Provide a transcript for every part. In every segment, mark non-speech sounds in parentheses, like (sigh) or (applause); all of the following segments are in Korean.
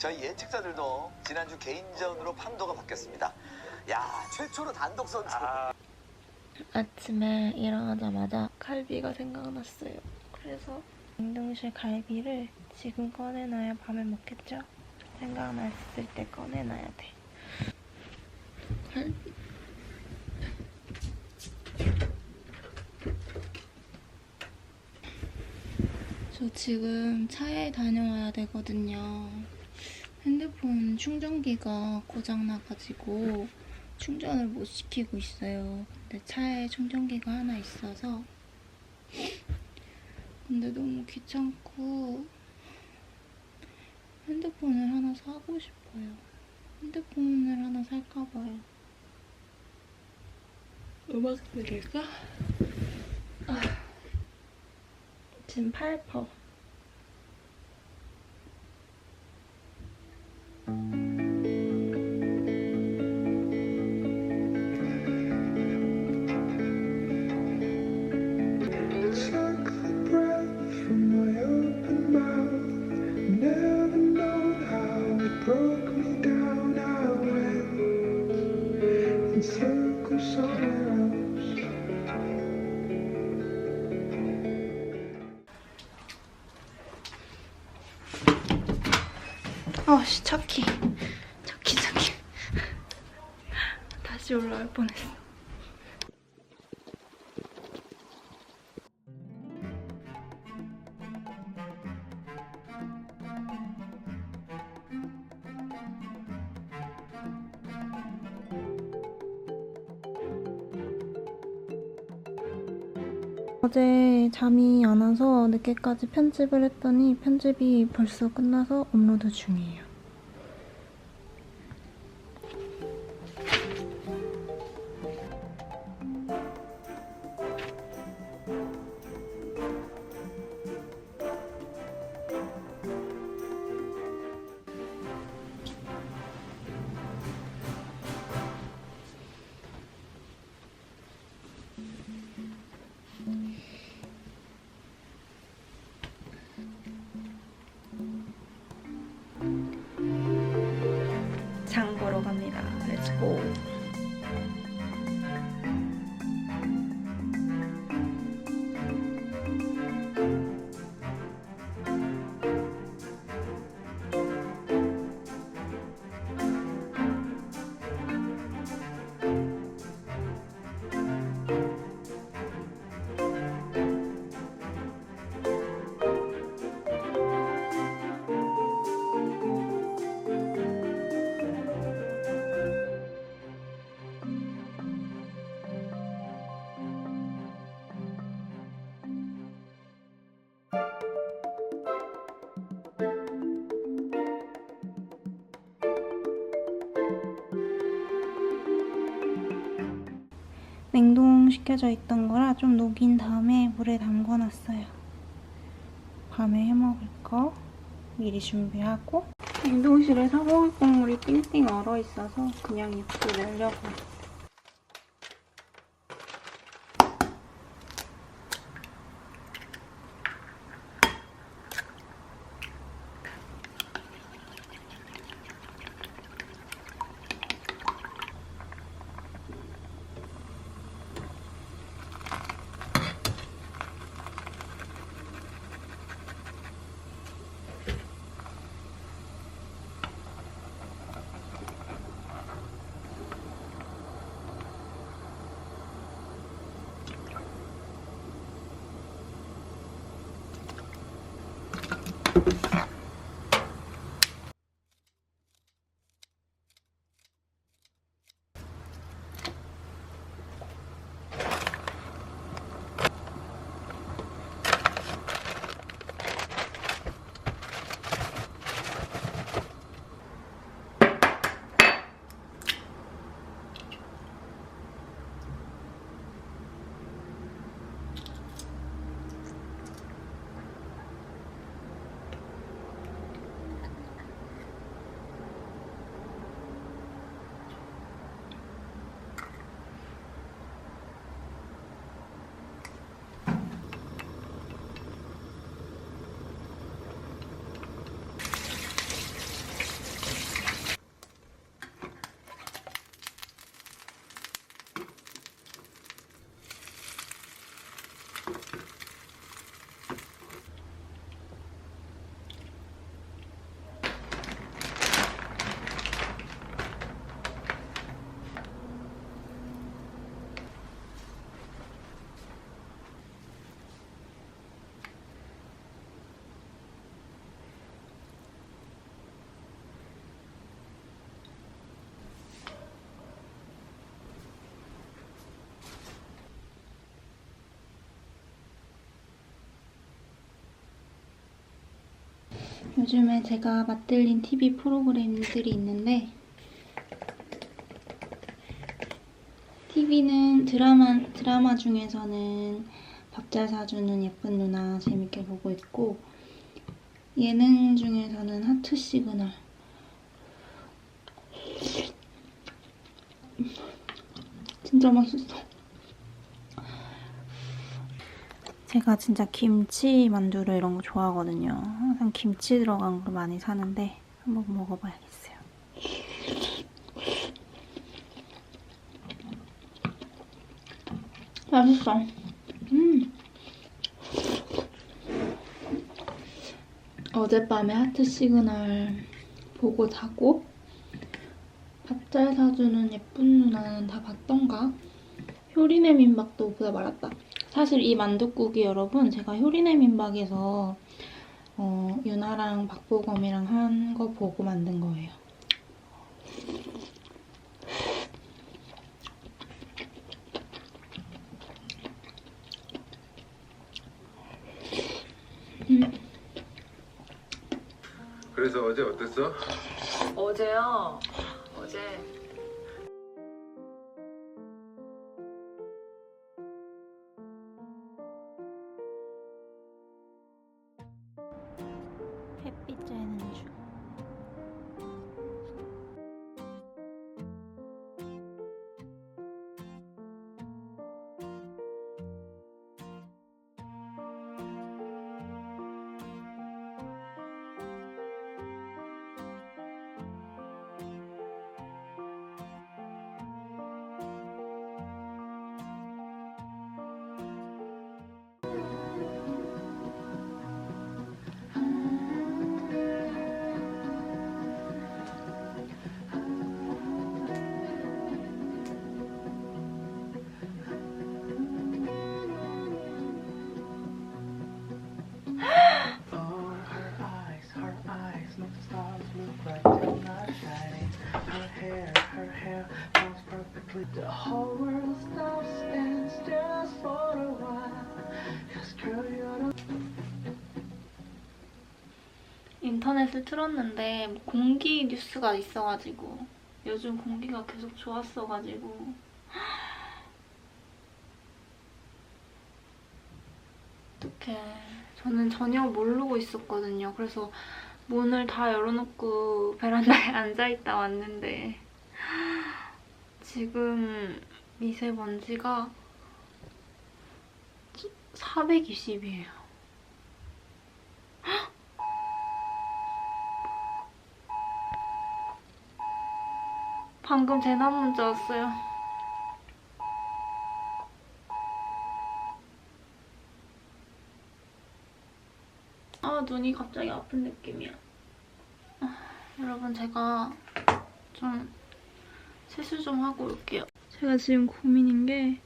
저희 예측자들도 지난주 개인전으로 판도가 바뀌었습니다. 야, 최초로 단독 선수. 아침에 일어나자마자 갈비가 생각났어요. 그래서 냉동실 갈비를 지금 꺼내놔야 밤에 먹겠죠? 생각났을 때 꺼내놔야 돼. 저 지금 차에 다녀와야 되거든요. 핸드폰 충전기가 고장나가지고 충전을 못 시키고 있어요. 근데 차에 충전기가 하나 있어서 근데 너무 귀찮고 핸드폰을 하나 사고 싶어요. 핸드폰을 하나 살까 봐요. 음악 들을까? 아, 지금 8퍼. 아씨 차키 차키 차키 다시 올라올 뻔했어. 어제 잠이 안 와서 늦게까지 편집을 했더니 편집이 벌써 끝나서 업로드 중이에요. 갑니 냉동시켜져 있던 거라 좀 녹인 다음에 물에 담궈놨어요. 밤에 해먹을 거 미리 준비하고 냉동실에 사먹을 국물이 띵띵 얼어 있어서 그냥 입고 내려고 요. 요즘에 제가 맞들린 TV 프로그램들이 있는데 TV는 드라마 드라마 중에서는 밥 잘 사주는 예쁜 누나 재밌게 보고 있고 예능 중에서는 하트 시그널 진짜 맛있어. 제가 진짜 김치 만두를 이런 거 좋아하거든요. 항상 김치 들어간 걸 많이 사는데 한번 먹어봐야겠어요. 맛있어. 음. 어젯밤에 하트 시그널 보고 자고 밥 잘 사주는 예쁜 누나는 다 봤던가? 효리네 민박도 보다 말았다. 사실 이 만둣국이 여러분 제가 효리네 민박에서 어, 유나랑 박보검이랑 한 거 보고 만든 거예요. 그래서 어제 어땠어? 어제요. 어제 인터넷을 틀었는데 뭐 공기 뉴스가 있어가지고 요즘 공기가 계속 좋았어가지고. (gasps) 어떡해. 저는 전혀 모르고 있었거든요. 그래서 문을 다 열어놓고 베란다에 (laughs) 앉아있다 왔는데 (gasps) 지금 미세먼지가 420이에요 방금 재난 문자 왔어요. 아, 눈이 갑자기 아픈 느낌이야. 아, 여러분, 제가 좀 세수 좀 하고 올게요. 제가 지금 고민인 게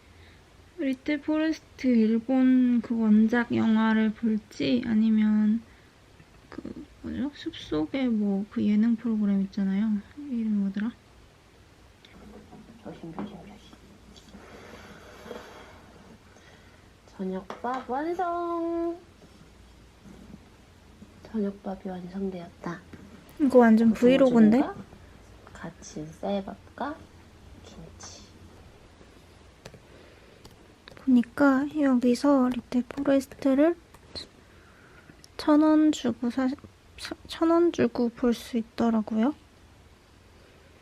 리틀 포레스트 일본 그 원작 영화를 볼지 아니면 그 뭐죠? 숲속에 뭐 그 예능 프로그램 있잖아요. 이름 뭐더라? 조심조심조심. 저녁밥 완성! 저녁밥이 완성되었다. 이거 완전 브이로그인데? 같이 쌀밥과 김치. 보니까 여기서 리틀 포레스트를 천 원 주고 사, 천원 주고 볼 수 있더라고요.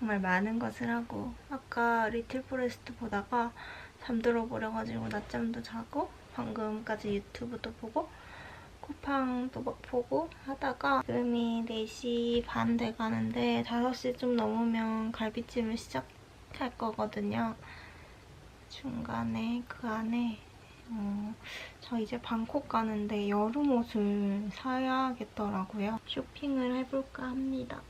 정말 많은 것을 하고 아까 리틀 포레스트 보다가 잠들어 버려가지고 낮잠도 자고 방금까지 유튜브도 보고 쿠팡도 막 보고 하다가 지금이 4시 반 돼가는데 5시 좀 넘으면 갈비찜을 시작할 거거든요. 중간에 그 안에 어, 저 이제 방콕 가는데 여름 옷을 사야겠더라고요. 쇼핑을 해볼까 합니다.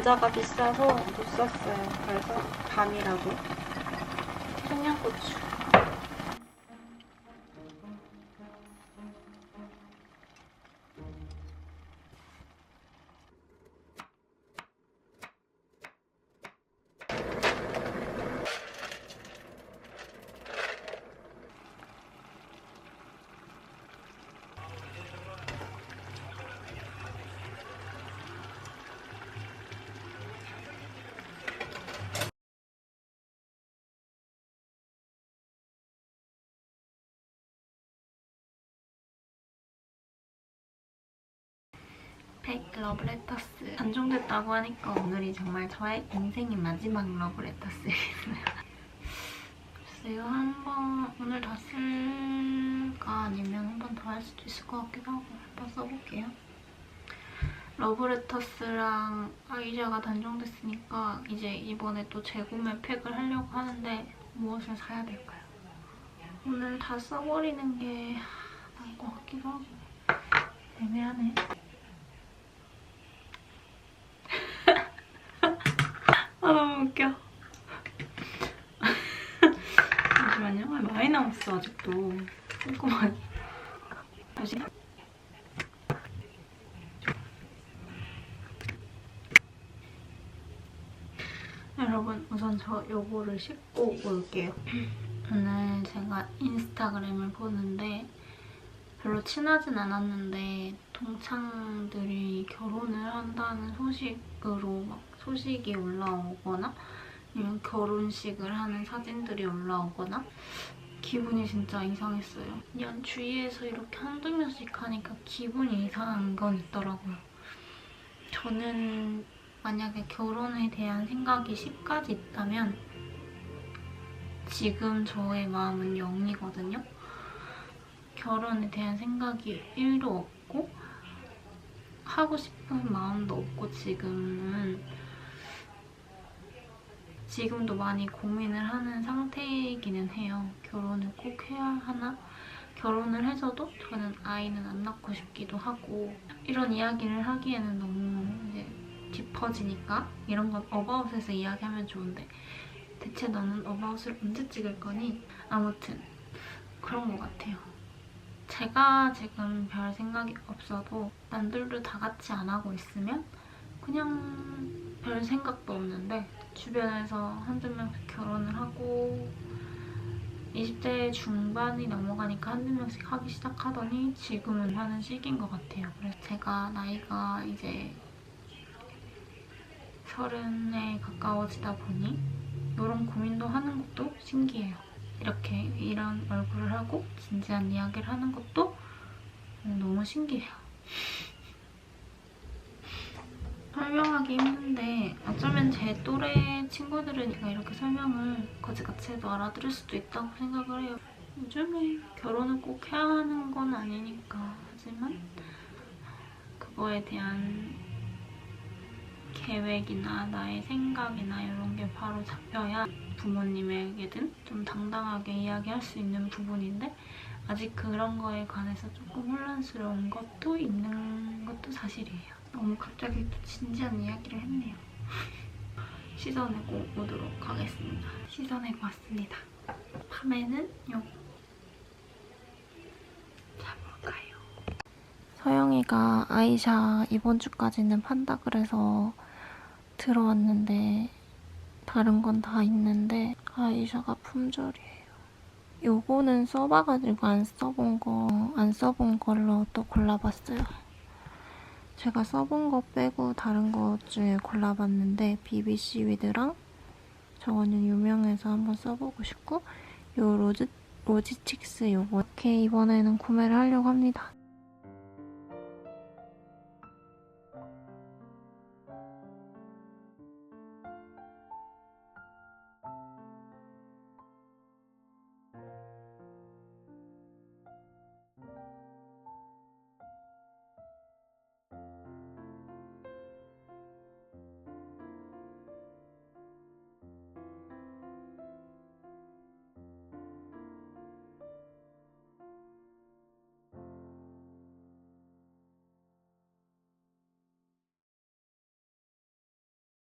감자가 비싸서 못 샀어요. 그래서 반이라도. 청양고추. 백 러브레터스 단종됐다고 하니까 오늘이 정말 저의 인생의 마지막 러브레터스겠어요. 글쎄요, 한 번 오늘 다 쓸까 아니면 한 번 더 할 수도 있을 것 같기도 하고 한번 써볼게요. 러브레터스랑 아이자가 단종됐으니까 이제 이번에 또 재구매 팩을 하려고 하는데 무엇을 사야 될까요? 오늘 다 써버리는 게 나을 것 같기도 하고 애매하네. 아 너무 웃겨. (laughs) 잠시만요. 아, 많이 남았어 아직도. 꼼꼼하게. 다시. 여러분 우선 저 요거를 씻고 올게요. 오늘 제가 인스타그램을 보는데 별로 친하진 않았는데 동창들이 결혼을 한다는 소식으로 막 소식이 올라오거나 아니면 결혼식을 하는 사진들이 올라오거나 기분이 진짜 이상했어요. 그냥 주위에서 이렇게 한두 명씩 하니까 기분이 이상한 건 있더라고요. 저는 만약에 결혼에 대한 생각이 10가지 있다면 지금 저의 마음은 0이거든요. 결혼에 대한 생각이 1도 없고 하고 싶은 마음도 없고 지금은 지금도 많이 고민을 하는 상태이기는 해요. 결혼을 꼭 해야 하나? 결혼을 해서도 저는 아이는 안 낳고 싶기도 하고 이런 이야기를 하기에는 너무 이제 짚어지니까 이런 건 어바웃에서 이야기하면 좋은데 대체 너는 어바웃을 언제 찍을 거니? 아무튼 그런 것 같아요. 제가 지금 별 생각이 없어도 남들도 다 같이 안 하고 있으면 그냥 별 생각도 없는데 주변에서 한두 명씩 결혼을 하고 20대 중반이 넘어가니까 한두 명씩 하기 시작하더니 지금은 하는 시기인 것 같아요. 그래서 제가 나이가 이제 서른에 가까워지다 보니 이런 고민도 하는 것도 신기해요. 이렇게 이런 얼굴을 하고 진지한 이야기를 하는 것도 너무 신기해요. 설명하기 힘든데 어쩌면 제 또래 친구들은 이렇게 설명을 거지같이 해도 알아들을 수도 있다고 생각을 해요. 요즘에 결혼을 꼭 해야 하는 건 아니니까 하지만 그거에 대한 계획이나 나의 생각이나 이런 게 바로 잡혀야 부모님에게든 좀 당당하게 이야기할 수 있는 부분인데 아직 그런 거에 관해서 조금 혼란스러운 것도 있는 것도 사실이에요. 너무 갑자기 또 진지한 이야기를 했네요. 씻어내고 오도록 하겠습니다. 씻어내고 왔습니다. 밤에는 요거 자볼까요? 서영이가 아이샤 이번 주까지는 판다 그래서 들어왔는데 다른 건 다 있는데 아이샤가 품절이에요. 요거는 써봐가지고 안 써본 거, 안 써본 걸로 또 골라봤어요. 제가 써본 거 빼고 다른 것 중에 골라봤는데 BBC 위드랑 저거는 유명해서 한번 써보고 싶고 요 로즈, 로지칙스 요거 이렇게 이번에는 구매를 하려고 합니다.